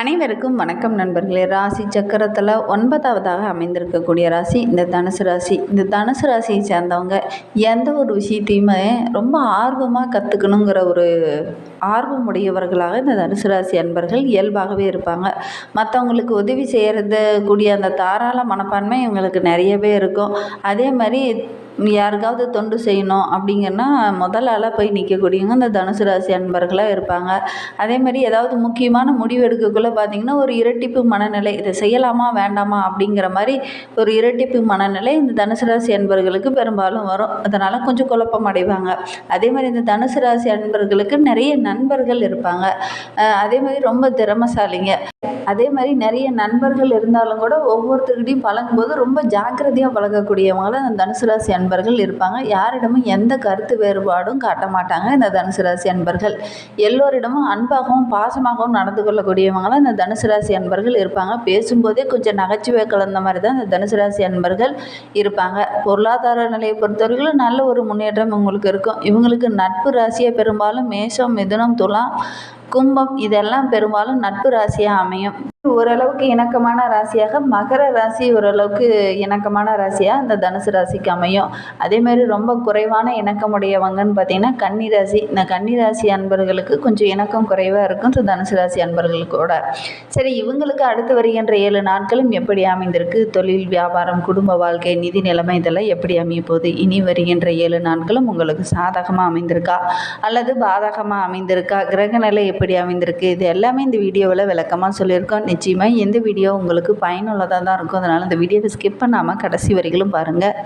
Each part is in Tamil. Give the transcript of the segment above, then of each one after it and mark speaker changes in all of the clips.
Speaker 1: அனைவருக்கும் வணக்கம் நண்பர்களே. ராசி சக்கரத்தில் ஒன்பதாவதாக அமைந்திருக்கக்கூடிய ராசி இந்த தனுசு ராசி. இந்த தனுசு ராசியை சேர்ந்தவங்க எந்த ஒரு விஷயத்தையுமே ரொம்ப ஆர்வமாக கற்றுக்கணுங்கிற ஒரு ஆர்வம் உடையவர்களாக இந்த தனுசு ராசி அன்பர்கள் இயல்பாகவே இருப்பாங்க. மற்றவங்களுக்கு உதவி செய்கிறது கூடிய அந்த தாராள மனப்பான்மை இவங்களுக்கு நிறையவே இருக்கும். அதே மாதிரி யாருக்காவது தொண்டு செய்யணும் அப்படிங்கன்னா முதல் ஆளாக போய் நிற்கக்கூடியவங்க இந்த தனுசு ராசி அன்பர்களாக இருப்பாங்க. அதே மாதிரி ஏதாவது முக்கியமான முடிவு எடுக்கக்குள்ளே பார்த்திங்கன்னா ஒரு இரட்டிப்பு மனநிலை இதை செய்யலாமா வேண்டாமா அப்படிங்கிற மாதிரி ஒரு இரட்டிப்பு மனநிலை இந்த தனுசு ராசி அன்பர்களுக்கு பெரும்பாலும் வரும். அதனால் கொஞ்சம் குழப்பம் அடைவாங்க. அதே மாதிரி இந்த தனுசு ராசி அன்பர்களுக்கு நிறைய நண்பர்கள் இருப்பாங்க. அதே மாதிரி ரொம்ப திறமைசாலிங்க. அதே மாதிரி நிறைய நண்பர்கள் இருந்தாலும் கூட ஒவ்வொருத்தருக்கிட்டையும் பழகும்போது ரொம்ப ஜாக்கிரதையாக பழகக்கூடியவங்களும் அந்த தனுசு ராசி அன்பர்கள் இருப்பாங்க. யாரிடமும் எந்த கருத்து வேறுபாடும் காட்ட மாட்டாங்க இந்த தனுசு ராசி அன்பர்கள். எல்லோரிடமும் அன்பாகவும் பாசமாகவும் நடந்து கொள்ளக்கூடியவங்களும் இந்த தனுசு ராசி அன்பர்கள் இருப்பாங்க. பேசும்போதே கொஞ்சம் நகைச்சுவை கலந்த மாதிரி தான் இந்த தனுசு ராசி அன்பர்கள் இருப்பாங்க. பொருளாதார நிலையை பொறுத்தவரைக்கும் நல்ல ஒரு முன்னேற்றம் உங்களுக்கு இருக்கும். இவங்களுக்கு நட்பு ராசியை பெரும்பாலும் மேஷம் மிதுனம் তোলা கும்பம் இதெல்லாம் பெரும்பாலும் நட்பு ராசியாக அமையும். ஓரளவுக்கு இணக்கமான ராசியாக மகர ராசி ஓரளவுக்கு இணக்கமான ராசியாக இந்த தனுசு ராசிக்கு அமையும். அதேமாதிரி ரொம்ப குறைவான இணக்கமுடையவங்கன்னு பார்த்தீங்கன்னா கன்னி ராசி. இந்த கன்னி ராசி அன்பர்களுக்கு கொஞ்சம் இணக்கம் குறைவாக இருக்கும். இந்த தனுசு ராசி அன்பர்களுக்கூட சரி இவங்களுக்கு அடுத்து வருகின்ற ஏழு நாட்களும் எப்படி அமைந்திருக்கு? தொழில் வியாபாரம் குடும்ப வாழ்க்கை நிதி நிலைமை இதெல்லாம் எப்படி அமைய போகுது? இனி வருகின்ற ஏழு நாட்களும் உங்களுக்கு சாதகமாக அமைந்திருக்கா? அல்லது பாதகமாக அமைந்திருக்கா? கிரக நிலை எப்படி அமைந்திருக்கு? இது எல்லாமே இந்த வீடியோவில் விளக்கமாக சொல்லியிருக்கோம். நிச்சயமாக எந்த வீடியோ உங்களுக்கு பயனுள்ளதாக தான் இருக்கும். அதனால் இந்த வீடியோவை ஸ்கிப் பண்ணாமல் கடைசி வரைகளும் பாருங்கள்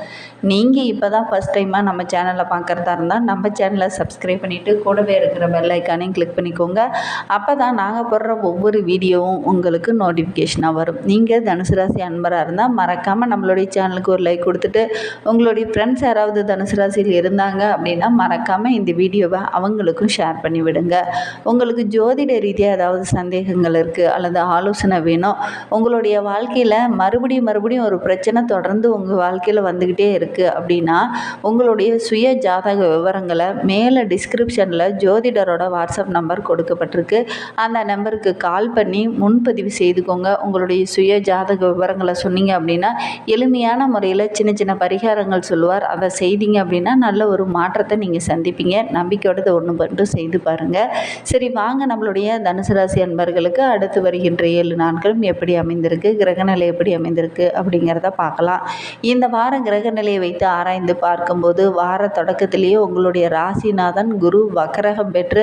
Speaker 1: நீங்கள் இப்போ தான் ஃபஸ்ட் டைமாக நம்ம சேனலை பார்க்குறதா இருந்தால் நம்ம சேனலை சப்ஸ்கிரைப் பண்ணிவிட்டு கூடவே இருக்கிற பெல் ஐக்கானையும் கிளிக் பண்ணிக்கோங்க. அப்போ தான் நாங்கள் போடுற ஒவ்வொரு வீடியோவும் உங்களுக்கு நோட்டிஃபிகேஷனாக வரும். நீங்கள் தனுசு ராசி அன்பராக இருந்தால் மறக்காமல் நம்மளுடைய சேனலுக்கு ஒரு லைக் கொடுத்துட்டு உங்களுடைய ஃப்ரெண்ட்ஸ் யாராவது தனுசு ராசியில் இருந்தாங்க அப்படின்னா மறக்காமல் இந்த வீடியோவை அவங்களுக்கும் ஷேர் பண்ணி விடுங்க உங்களுக்கு ஜோதிட ரீதியாக ஏதாவது சந்தேகங்கள் இருக்குது அல்லது ஆலோசனை வேணும் உங்களுடைய வாழ்க்கையில் மறுபடியும் மறுபடியும் ஒரு பிரச்சனை தொடர்ந்து உங்கள் வாழ்க்கையில் வந்துக்கிட்டே இருக்குது அப்படின்னா உங்களுடைய சுய ஜாதக விவரங்களை மேலே டிஸ்கிரிப்ஷனில் ஜோதிடரோட வாட்ஸ்அப் நம்பர் கொடுக்கப்பட்டிருக்கு. அந்த நம்பருக்கு கால் பண்ணி முன்பதிவு செய்துக்கோங்க. உங்களுடைய சுய ஜாதக விவரங்களை சொன்னீங்க அப்படின்னா எளிமையான முறையில் சின்ன சின்ன பரிகாரங்கள் சொல்லுவார். அதை செய்தீங்க அப்படின்னா நல்ல ஒரு மாற்றத்தை நீங்கள் சந்திப்பீங்க. நம்பிக்கையோட ஒன்று மட்டும் செய்து பாருங்கள் சரி வாங்க நம்மளுடைய தனுசு ராசி அன்பர்களுக்கு அடுத்து வருகின்ற ஏழு நாட்களும் எப்படி அமைந்திருக்கு கிரகநிலை எப்படி அமைந்திருக்கு அப்படிங்கிறத பார்க்கலாம். இந்த வாரம் கிரகநிலையை வைத்து ஆராய்ந்து பார்க்கும்போது வார தொடக்கத்திலேயே உங்களுடைய ராசிநாதன் குரு வக்கரகம் பெற்று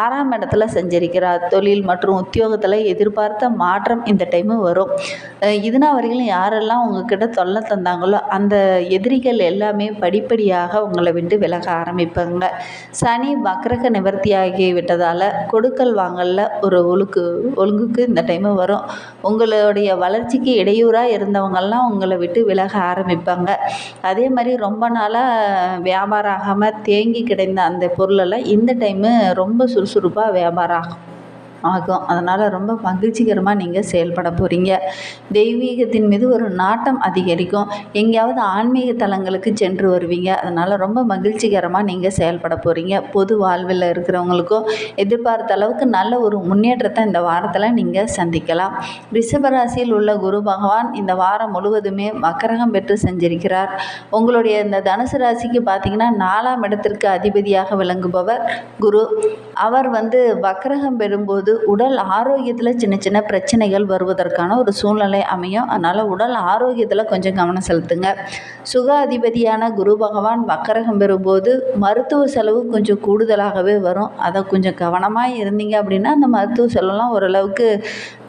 Speaker 1: ஆறாம் இடத்துல செஞ்சிருக்கிறார். தொழில் மற்றும் உத்தியோகத்தில் எதிர்பார்த்த மாற்றம் இந்த டைமு வரும். இதுனா வரையிலும் யாரெல்லாம் உங்ககிட்ட தொல்லை தந்தாங்களோ அந்த எதிரிகள் எல்லாமே படிப்படியாக உங்களை விட்டு விலக ஆரம்பிப்பாங்க. சனி வக்ரக நிவர்த்தி ஆகி விட்டதால் கொடுக்கல் வாங்கல்ல ஒரு ஒழுக்கு ஒழுங்குக்கு இந்த டைமு வரும். உங்களுடைய வளர்ச்சிக்கு இடையூறாக இருந்தவங்கெல்லாம் உங்களை விட்டு விலக ஆரம்பிப்பாங்க. அதே மாதிரி ரொம்ப நாளாக வியாபாரம் ஆகாமல் தேங்கி கிடந்த அந்த பொருளெல்லாம் இந்த டைமு ரொம்ப சுறுசுறுப்பாக வியாபாரம் ஆகும். ஆகும். அதனால் ரொம்ப மகிழ்ச்சிகரமாக நீங்கள் செயல்பட போகிறீங்க தெய்வீகத்தின் மீது ஒரு நாட்டம் அதிகரிக்கும். எங்கேயாவது ஆன்மீக தலங்களுக்கு சென்று வருவீங்க. அதனால் ரொம்ப மகிழ்ச்சிகரமாக நீங்கள் செயல்பட போகிறீங்க பொது வாழ்வில் இருக்கிறவங்களுக்கும் எதிர்பார்த்த அளவுக்கு நல்ல ஒரு முன்னேற்றத்தை இந்த வாரத்தில் நீங்கள் சந்திக்கலாம். ரிஷபராசியில் உள்ள குரு பகவான் இந்த வாரம் முழுவதுமே வக்கரகம் பெற்று செஞ்சிருக்கிறார். உங்களுடைய இந்த தனுசு ராசிக்கு பார்த்தீங்கன்னா நாலாம் இடத்திற்கு அதிபதியாக விளங்குபவர் குரு. அவர் வந்து வக்கரகம் பெறும்போது உடல் ஆரோக்கியத்தில் சின்ன சின்ன பிரச்சனைகள் வருவதற்கான ஒரு சூழ்நிலை அமையும். அதனால் உடல் ஆரோக்கியத்தில் கொஞ்சம் கவனம் செலுத்துங்க. சுக அதிபதியான குரு பகவான் வக்கரகம் பெறும்போது மருத்துவ செலவு கொஞ்சம் கூடுதலாகவே வரும். அதை கொஞ்சம் கவனமாக இருந்தீங்க அப்படின்னா அந்த மருத்துவ செலவுலாம் ஓரளவுக்கு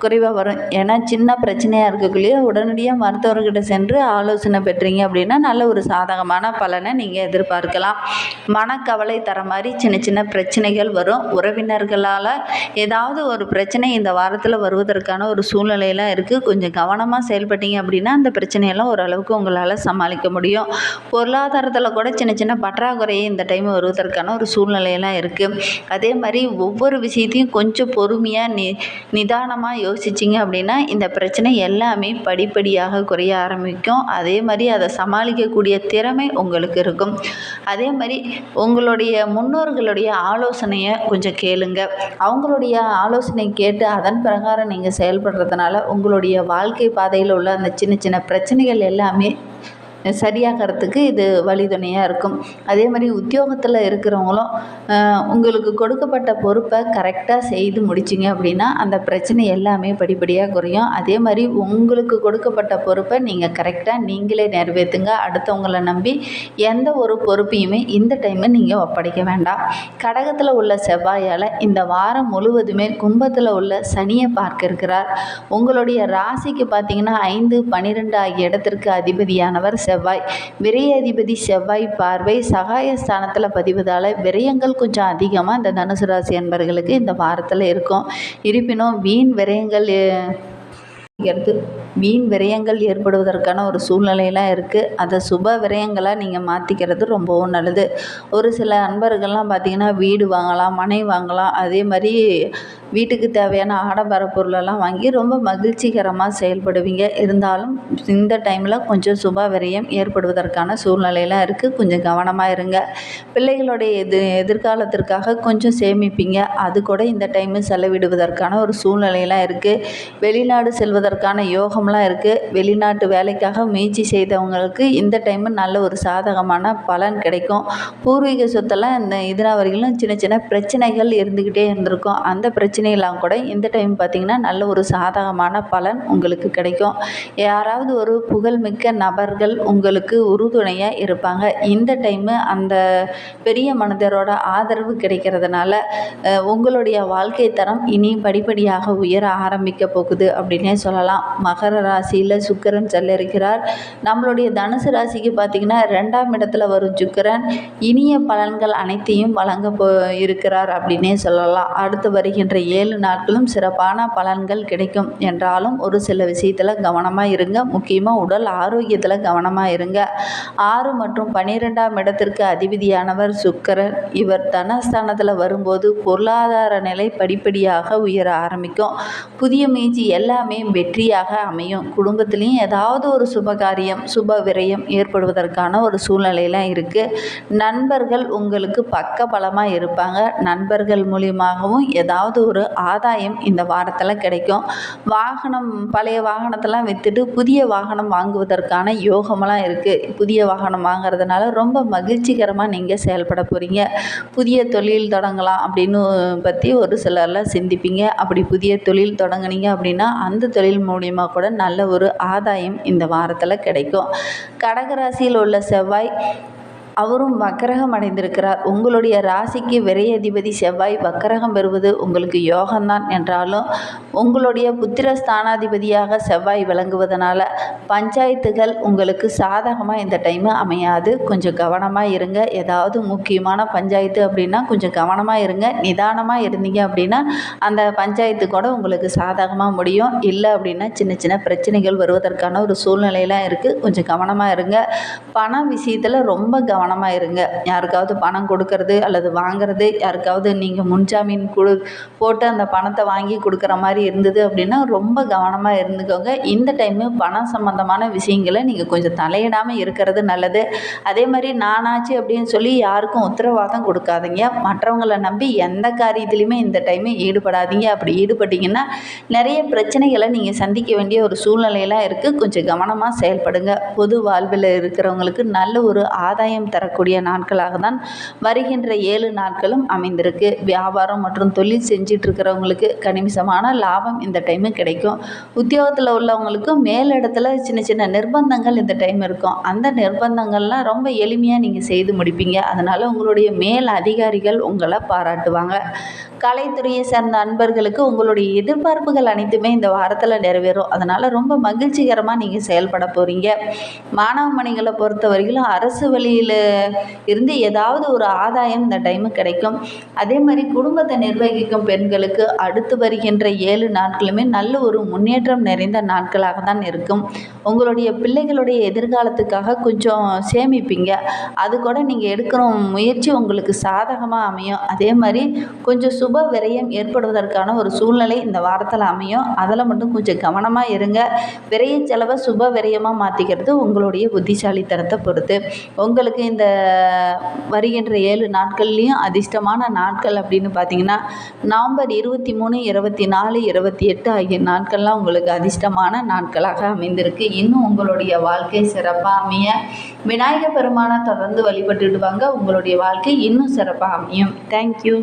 Speaker 1: குறைவாக வரும். ஏன்னா சின்ன பிரச்சனையாக இருக்கக்குள்ளேயே உடனடியாக மருத்துவர்கிட்ட சென்று ஆலோசனை பெற்றீங்க அப்படின்னா நல்ல ஒரு சாதகமான பலனை நீங்கள் எதிர்பார்க்கலாம். மனக்கவலை தர மாதிரி சின்ன சின்ன பிரச்சனைகள் வரும். உறவினர்களால் ஏதாவது ஒரு பிரச்சனை இந்த வாரத்தில் வருவதற்கான ஒரு சூழ்நிலையெல்லாம் இருக்குது கொஞ்சம் கவனமாக செயல்பட்டீங்க அப்படின்னா அந்த பிரச்சனையெல்லாம் ஓரளவுக்கு உங்களால் சமாளிக்க முடியும். பொருளாதாரத்தில் கூட சின்ன சின்ன பற்றாக்குறையை இந்த டைம் வருவதற்கான ஒரு சூழ்நிலையெல்லாம் இருக்குது அதே மாதிரி ஒவ்வொரு விஷயத்தையும் கொஞ்சம் பொறுமையாக நி நிதானமாக யோசிச்சிங்க அப்படின்னா இந்த பிரச்சனை எல்லாமே படிப்படியாக குறைய ஆரம்பிக்கும். அதே மாதிரி அதை சமாளிக்கக்கூடிய திறமை உங்களுக்கு இருக்கும். அதே மாதிரி உங்களுடைய முன்னோர்களுடைய ஆலோசனையை கொஞ்சம் கேளுங்க. அவங்களுடைய ஆலோசனை கேட்டு அதன் பிரகாரம் நீங்கள் செயல்படுறதுனால உங்களுடைய வாழ்க்கை பாதையில் உள்ள அந்த சின்ன சின்ன பிரச்சனைகள் எல்லாமே சரியாகிறதுக்கு இது வழிதுணையாக இருக்கும். அதே மாதிரி உத்தியோகத்தில் இருக்கிறவங்களும் உங்களுக்கு கொடுக்கப்பட்ட பொறுப்பை கரெக்டாக செய்து முடிச்சிங்க அப்படின்னா அந்த பிரச்சனை எல்லாமே படிப்படியாக குறையும். அதே மாதிரி உங்களுக்கு கொடுக்கப்பட்ட பொறுப்பை நீங்கள் கரெக்டாக நீங்களே நிறைவேற்றுங்க அடுத்தவங்களை நம்பி எந்த ஒரு பொறுப்பையுமே இந்த டைமை நீங்கள் ஒப்படைக்க வேண்டாம். கடகத்தில் உள்ள செவ்வாயால் இந்த வாரம் முழுவதுமே கும்பத்தில் உள்ள சனியை பார்க்க இருக்கிறார். உங்களுடைய ராசிக்கு பார்த்தீங்கன்னா ஐந்து பன்னிரெண்டு ஆகிய இடத்திற்கு அதிபதியானவர் செவ்வாய். செவ்வாய். அதிபதி செவ்வாய் பார்வை சகாயஸ்தானத்தில் பதிவதால் விரயங்கள் கொஞ்சம் அதிகமாக இந்த தனுசு ராசி அன்பர்களுக்கு இந்த வாரத்தில் இருக்கும். இருப்பினும் வீண் விரயங்கள் வீண் விரயங்கள் ஏற்படுவதற்கான ஒரு சூழ்நிலையெல்லாம் இருக்குது அதை சுப விரயங்களாக நீங்கள் மாற்றிக்கிறது ரொம்பவும் நல்லது. ஒரு சில அன்பர்கள்லாம் பார்த்திங்கன்னா வீடு வாங்கலாம் மனை வாங்கலாம் அதே மாதிரி வீட்டுக்கு தேவையான ஆடம்பர பொருளெல்லாம் வாங்கி ரொம்ப மகிழ்ச்சிகரமாக செயல்படுவீங்க. இருந்தாலும் இந்த டைமில் கொஞ்சம் சுப விரயம் ஏற்படுவதற்கான சூழ்நிலையெல்லாம் இருக்குது கொஞ்சம் கவனமாக இருங்க. பிள்ளைகளுடைய எது எதிர்காலத்திற்காக கொஞ்சம் சேமிப்பீங்க. அது கூட இந்த டைமு செலவிடுவதற்கான ஒரு சூழ்நிலையெல்லாம் இருக்குது வெளிநாடு செல்வதற்கான யோகம் விருப்பம்லாம் இருக்குது வெளிநாட்டு வேலைக்காக முயற்சி செய்தவங்களுக்கு இந்த டைமு நல்ல ஒரு சாதகமான பலன் கிடைக்கும். பூர்வீக சொத்தெல்லாம் இந்த இதனால் வரைக்கும் சின்ன சின்ன பிரச்சனைகள் இருந்துக்கிட்டே இருந்திருக்கும். அந்த பிரச்சனையெல்லாம் கூட இந்த டைம் பார்த்திங்கன்னா நல்ல ஒரு சாதகமான பலன் உங்களுக்கு கிடைக்கும். யாராவது ஒரு புகழ்மிக்க நபர்கள் உங்களுக்கு உறுதுணையாக இருப்பாங்க. இந்த டைமு அந்த பெரிய மனிதரோட ஆதரவு கிடைக்கிறதுனால உங்களுடைய வாழ்க்கை தரம் இனி படிப்படியாக உயர ஆரம்பிக்க போகுது அப்படின்னே சொல்லலாம். மகர ராசியில் சுக்கிரன் செல்லிருக்கிறார். நம்மளுடைய தனுசு ராசிக்கு பார்த்திங்கன்னா ரெண்டாம் இடத்துல வரும் சுக்கரன். இனிய பலன்கள் அனைத்தையும் வழங்க போ இருக்கிறார் அப்படின்னே சொல்லலாம். அடுத்து வருகின்ற ஏழு நாட்களும் சிறப்பான பலன்கள் கிடைக்கும் என்றாலும் ஒரு சில விஷயத்தில் கவனமாக இருங்க. முக்கியமாக உடல் ஆரோக்கியத்தில் கவனமாக இருங்க. ஆறு மற்றும் பன்னிரெண்டாம் இடத்திற்கு அதிபதியானவர் சுக்கரன். இவர் தனஸ்தானத்தில் வரும்போது பொருளாதார நிலை படிப்படியாக உயர ஆரம்பிக்கும். புதிய முயற்சி எல்லாமே வெற்றியாக அமையும் குடும்பத்துலேயும் ஏதாவது ஒரு சுபகாரியம் சுப விரயம் ஏற்படுவதற்கான ஒரு சூழ்நிலையெல்லாம் இருக்குது நண்பர்கள் உங்களுக்கு பக்க பலமாக இருப்பாங்க. நண்பர்கள் மூலியமாகவும் ஏதாவது ஒரு ஆதாயம் இந்த வாரத்தில் கிடைக்கும். வாகனம் பழைய வாகனத்தெல்லாம் விற்றுட்டு புதிய வாகனம் வாங்குவதற்கான யோகமெல்லாம் இருக்குது புதிய வாகனம் வாங்குறதுனால ரொம்ப மகிழ்ச்சிகரமாக நீங்கள் செயல்பட போகிறீங்க புதிய தொழில் தொடங்கலாம் அப்படின்னு பற்றி ஒரு சிலர்லாம் சிந்திப்பீங்க. அப்படி புதிய தொழில் தொடங்குனீங்க அப்படின்னா அந்த தொழில் மூலியமாக கூட நல்ல ஒரு ஆதாயம் இந்த வாரத்தில் கிடைக்கும். கடகராசியில் உள்ள செவ்வாய் அவரும் வக்கரகம் அடைந்திருக்கிறார். உங்களுடைய ராசிக்கு விரையதிபதி செவ்வாய் வக்கரகம் பெறுவது உங்களுக்கு யோகம்தான் என்றாலும் உங்களுடைய புத்திர ஸ்தானாதிபதியாக செவ்வாய் விளங்குவதனால பஞ்சாயத்துகள் உங்களுக்கு சாதகமாக இந்த டைமு அமையாது. கொஞ்சம் கவனமாக இருங்க. ஏதாவது முக்கியமான பஞ்சாயத்து அப்படின்னா கொஞ்சம் கவனமாக இருங்க. நிதானமாக இருந்தீங்க அப்படின்னா அந்த பஞ்சாயத்து கூட உங்களுக்கு சாதகமாக முடியும். இல்லை அப்படின்னா சின்ன சின்ன பிரச்சனைகள் வருவதற்கான ஒரு சூழ்நிலையெல்லாம் இருக்குது கொஞ்சம் கவனமாக இருங்க. பண விஷயத்தில் ரொம்ப கவனம் கவனமாக இருங்க. யாருக்காவது பணம் கொடுக்கறது அல்லது வாங்குறது யாருக்காவது நீங்கள் முன்ஜாமீன் கொடு போட்டு அந்த பணத்தை வாங்கி கொடுக்குற மாதிரி இருந்தது அப்படின்னா ரொம்ப கவனமாக இருந்துக்கோங்க. இந்த டைமு பணம் சம்மந்தமான விஷயங்களை நீங்கள் கொஞ்சம் தலையிடாமல் இருக்கிறது நல்லது. அதே மாதிரி நானாச்சு அப்படின்னு சொல்லி யாருக்கும் உத்தரவாதம் கொடுக்காதீங்க. மற்றவங்களை நம்பி எந்த காரியத்திலையுமே இந்த டைமு ஈடுபடாதீங்க. அப்படி ஈடுபட்டீங்கன்னா நிறைய பிரச்சனைகளை நீங்கள் சந்திக்க வேண்டிய ஒரு சூழ்நிலையெல்லாம் இருக்குது கொஞ்சம் கவனமாக செயல்படுங்க. பொது வாழ்வில் இருக்கிறவங்களுக்கு நல்ல ஒரு ஆதாயம் தரக்கூடிய நாட்களாக தான் வருகின்ற ஏழு நாட்களும் அமைந்திருக்கு. வியாபாரம் மற்றும் தொழில் செஞ்சிட்டு இருக்கிறவங்களுக்கு கணிசமான லாபம் இந்த டைமு கிடைக்கும். உத்தியோகத்தில் உள்ளவங்களுக்கு மேலிடத்துல சின்ன சின்ன நிர்பந்தங்கள் இந்த டைம் இருக்கும். அந்த நிர்பந்தங்கள்லாம் ரொம்ப எளிமையாக நீங்கள் செய்து முடிப்பீங்க. அதனால் உங்களுடைய மேல் அதிகாரிகள் உங்களை பாராட்டுவாங்க. கலைத்துறையை சேர்ந்த அன்பர்களுக்கு உங்களுடைய எதிர்பார்ப்புகள் அனைத்துமே இந்த வாரத்தில் நிறைவேறும். அதனால் ரொம்ப மகிழ்ச்சிகரமாக நீங்கள் செயல்பட போகிறீங்க மாணவ மணிகளை பொறுத்த வரையிலும் அரசு வழியில் இருந்து ஏதாவது ஒரு ஆதாயம் இந்த டைமு கிடைக்கும். அதே மாதிரி குடும்பத்தை நிர்வகிக்கும் பெண்களுக்கு அடுத்து வருகின்ற ஏழு நாட்களுமே நல்ல ஒரு முன்னேற்றம் நிறைந்த நாட்களாக தான் இருக்கும். உங்களுடைய பிள்ளைகளுடைய எதிர்காலத்துக்காக கொஞ்சம் சேமிப்பீங்க. அது கூட நீங்கள் எடுக்கிற முயற்சி உங்களுக்கு சாதகமாக அமையும். அதே மாதிரி கொஞ்சம் சுப விரயம் ஏற்படுவதற்கான ஒரு சூழ்நிலை இந்த வாரத்தில் அமையும். அதில் மட்டும் கொஞ்சம் கவனமாக இருங்க. விரைய செலவை சுப விரயமாக மாற்றிக்கிறது உங்களுடைய புத்திசாலித்தனத்தை பொறுத்து. உங்களுக்கு இந்த வருகின்ற ஏழு நாட்கள்லேயும் அதிர்ஷ்டமான நாட்கள் அப்படின்னு பார்த்தீங்கன்னா நவம்பர் இருபத்தி மூணு இருபத்தி நாலு இருபத்தி எட்டு ஆகிய நாட்கள்லாம் உங்களுக்கு அதிர்ஷ்டமான நாட்களாக அமைந்திருக்கு. இன்னும் உங்களுடைய வாழ்க்கை சிறப்பாக அமைய விநாயகர் பெருமானை தொடர்ந்து வழிபட்டுடுவாங்க உங்களுடைய வாழ்க்கை இன்னும் சிறப்பாக அமையும். தேங்க்யூ